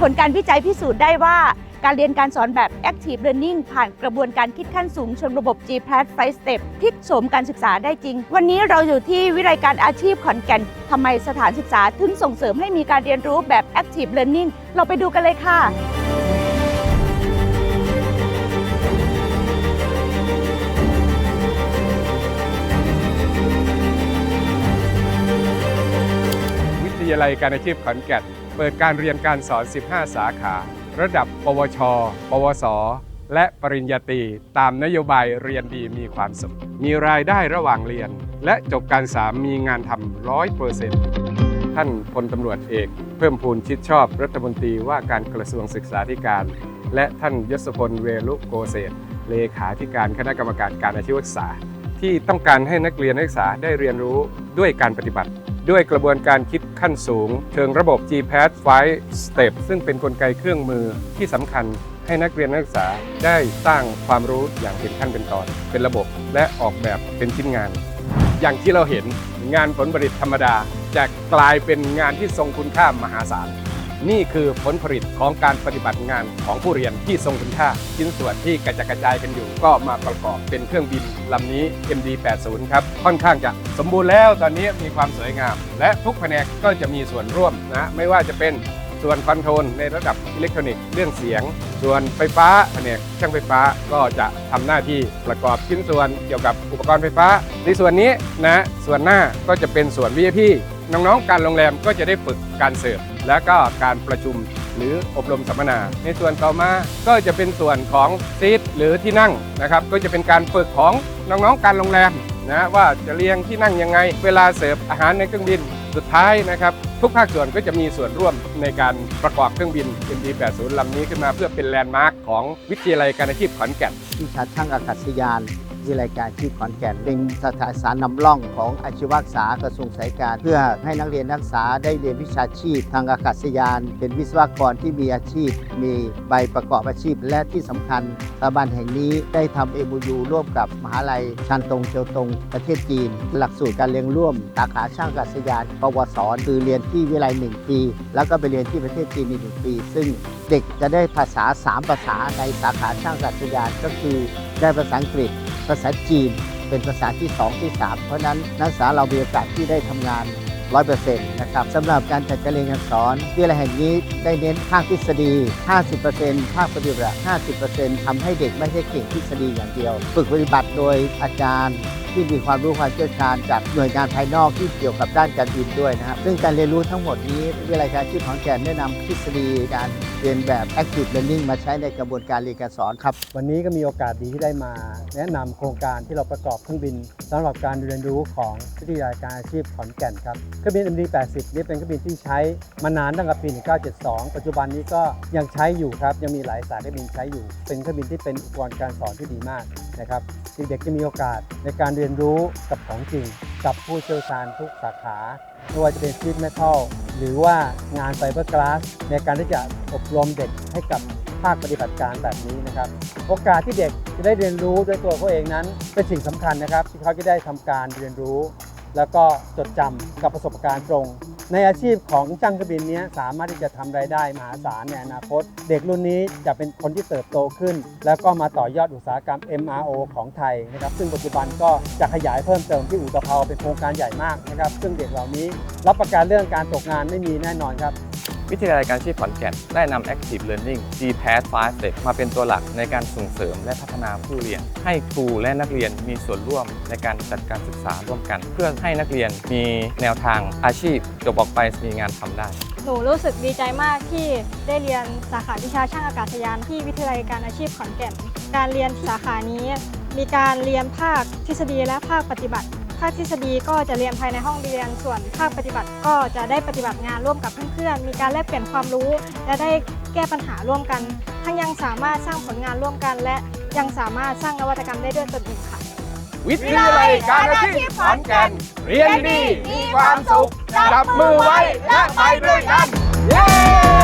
ผลการวิจัยพิสูจน์ได้ว่าการเรียนการสอนแบบ Active Learning ผ่านกระบวนการคิดขั้นสูงเชิงระบบ G p a t 5 Step พลิกโฉมการศึกษาได้จริง วันนี้เราอยู่ที่วิทยาการอาชีพขอนแก่นทำไมสถานศึกษาถึงส่งเสริมให้มีการเรียนรู้แบบ Active Learning เราไปดูกันเลยค่ะวิทยาลัยการอาชีพขอนแก่น เปิดการเรียนการสอน 15 สาขา ระดับ ปวช ปวส และปริญญาตรีตามนโยบายเรียนดีมีความสุข มีรายได้ระหว่างเรียน และจบการศึกษามีงานทำร้อยเปอร์เซ็นต์ท่านพลตำรวจเอก เพิ่มพูนชิดชอบรัฐมนตรีว่าการกระทรวงศึกษาธิการ และท่านยศพลเวลุโกเศษเลขาธิการคณะกรรมการการอาชีวศึกษา ที่ต้องการให้นักเรียนนักศึกษาได้เรียนรู้ด้วยการปฏิบัติ ด้วยกระบวนการคิดขั้นสูง เชิงระบบ GPAT 5 Step ซึ่งเป็นนกลไกเครื่องมือที่สำคัญให้นักเรียนนักศึกษาได้สร้างความรู้อย่างเป็นขั้นเป็นตอน เป็นระบบและออกแบบเป็นชิ้นงาน อย่างที่เราเห็นงานผลผลิตธรรมดาจะกลายเป็นงานที่ทรงคุณค่ามหาศาล นี่คือผลผลิตของการปฏิบัติงานของผู้เรียนที่ทรงคุณค่าชิ้นส่วนที่กระจกระจายกันอยู่ ก็มาประกอบเป็นเครื่องบินลำนี้ MD-80 ครับ ค่อนข้างจะสมบูรณ์แล้วตอนนี้มีความสวยงาม และทุกแผนกก็จะมีส่วนร่วมนะไม่ว่าจะเป็นส่วนคอนโทรลในระดับอิเล็กทรอนิกส์เรื่องเสียง ส่วนไฟฟ้าแผนกช่างไฟฟ้าก็จะทำหน้าที่ประกอบชิ้นส่วนเกี่ยวกับอุปกรณ์ไฟฟ้า ในส่วนนี้นะส่วนหน้าก็จะเป็นส่วน VIP น้องๆการโรงแรมก็จะได้ฝึกการเสิร์ฟและก็การประชุมหรืออบรมสัมมนา ในส่วนต่อมาก็จะเป็นส่วนของซีทหรือที่นั่งนะครับ ก็จะเป็นการฝึกของน้องๆการโรงแรมนะว่าจะเรียงที่นั่งยังไง เวลาเสิร์ฟอาหารในเครื่องบินสุดท้ายนะครับ ทุกภาคส่วนก็จะมีส่วนร่วมในการประกอบเครื่องบิน MD-80 ลำนี้ขึ้นมาเพื่อเป็นแลนด์มาร์คของวิทยาลัยการอาชีพขอนแก่นวิชาช่างอากาศยาน วิทยาลัยการชีพขอนแก่นเป็นสถานศึกษานำร่องของอาชีวศึกษากระทรวงสายการ เพื่อให้นักเรียนนักศึกษาได้เรียนวิชาชีพ ทางอากาศยาน เป็นวิศวกรที่มีอาชีพ มีใบประกอบอาชีพ และที่สำคัญสถาบันแห่งนี้ได้ทำ MOU ร่วมกับมหาลัยชันตงเจียวตงประเทศจีน หลักสูตรการเรียนร่วมสาขาช่างอากาศยานปวสคือเรียนที่วิทยาลัย1ปี แล้วก็ไปเรียนที่ประเทศจีนอีกหนึ่งปี ซึ่งเด็กจะได้ภาษา 3 ภาษาในสาขาช่างอากาศยานก็คือได้ภาษาอังกฤษ ภาษาจีนเป็นภาษาที่ 2 ที่ 3 เพราะนั้นนักศึกษาเรามีโอกาสที่ได้ทำงาน 100%นะครับสำหรับการจัดการเรียนการสอนวิทยาลัยแห่งนี้ได้เน้นภาคทฤษฎี 50%ภาคปฏิบัติ 50%ทำให้เด็กไม่ใช่เก่งทฤษฎีอย่างเดียว ฝึกปฏิบัติโดยอาจารย์ที่มีความรู้ความเชี่ยวชาญจากหน่วยงานภายนอกที่เกี่ยวกับด้านการบินด้วยนะครับ ซึ่งการเรียนรู้ทั้งหมดนี้วิทยาลัยการอาชีพขอนแก่นได้นำทฤษฎีการเรียนแบบ active learning มาใช้ในกระบวนการเรียนการสอนครับ วันนี้ก็มีโอกาสดีที่ได้มา แนะนำโครงการที่เราประกอบเครื่องบินสำหรับการเรียนรู้ของวิทยาลัยการอาชีพขอนแก่นครับเครื่องบิน MD-80 นี่เป็นเครื่องบินที่ใช้มานานตั้งแต่ปี 1972 ปัจจุบันนี้ก็ยังใช้อยู่ครับ ยังมีหลายสายการบินใช้อยู่ เป็นเครื่องบินที่เป็นอุปกรณ์การสอนที่ดีมากนะครับ เด็กๆจะมีโอกาสในการเรียนรู้กับของจริง กับผู้เชี่ยวชาญทุกสาขาไม่ว่าจะเป็นชีทเมทัลหรือว่างานไฟเบอร์กลาสในการที่จะอบรมเด็กให้กับภาคปฏิบัติการแบบนี้นะครับ โอกาสที่เด็กจะได้เรียนรู้ด้วยตัวเขาเองนั้น เป็นสิ่งสำคัญนะครับ ที่เขาจะได้ทำการเรียนรู้ แล้วก็จดจำกับประสบการณ์ตรง ในอาชีพของช่างเครื่องบินนี้สามารถที่จะทำรายได้มหาศาลในอนาคต เด็กรุ่นนี้จะเป็นคนที่เติบโตขึ้น แล้วก็มาต่อยอดอุตสาหกรรม MRO ของไทยนะครับซึ่งปัจจุบันก็จะขยายเพิ่มเติมที่อุตภาเป็นโครงการใหญ่มากนะครับซึ่งเด็กเหล่านี้รับประกันเรื่องการตกงานไม่มีแน่นอนครับ วิทยาลัยการอาชีพขอนแก่นได้นำ Active Learning GPAT 5 Step มาเป็นตัวหลักในการส่งเสริมและพัฒนาผู้เรียน ให้ครูและนักเรียนมีส่วนร่วมในการจัดการศึกษาร่วมกัน เพื่อให้นักเรียนมีแนวทางอาชีพจบออกไปมีงานทำได้หนูรู้สึกดีใจมากที่ได้เรียนสาขาวิชาช่างอากาศยานที่วิทยาลัยการอาชีพขอนแก่น การเรียนที่สาขานี้ มีการเรียนภาคทฤษฎีและภาคปฏิบัติ ภาคทฤษฎีก็จะเรียนภายในห้องเรียน ส่วนภาคปฏิบัติก็จะได้ปฏิบัติงานร่วมกับเพื่อนๆ มีการแลกเปลี่ยนความรู้ และได้แก้ปัญหาร่วมกัน ทั้งยังสามารถสร้างผลงานร่วมกัน และยังสามารถสร้างนวัตกรรมได้ด้วยตนเองค่ะ วิทยาลัยการอาชีพขอนแก่นเรียนดีมีความสุขจับมือไว้และไปด้วยกัน เย้